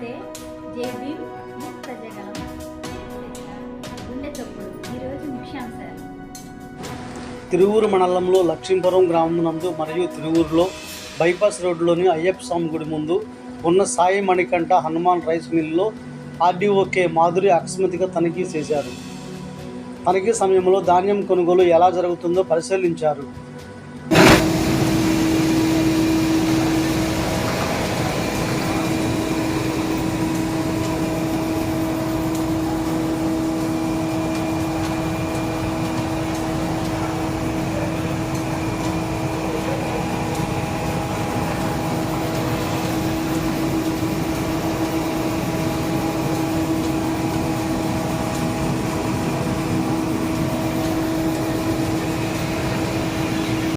నమస్తే జేబీమ్ ముక్త గుండె ఈరోజు తిరువూరు మండలంలో లక్ష్మీపురం గ్రామం నందు మరియు తిరువూరులో బైపాస్ రోడ్లోని అయ్యప్ప స్వామి గుడి ముందు ఉన్న సాయి మణికంఠ హనుమాన్ రైస్ మిల్లులో ఆర్డీఓకే మాధురి అకస్మాత్తుగా తనిఖీ చేశారు. తనిఖీ సమయంలో ధాన్యం కొనుగోలు ఎలా జరుగుతుందో పరిశీలించారు.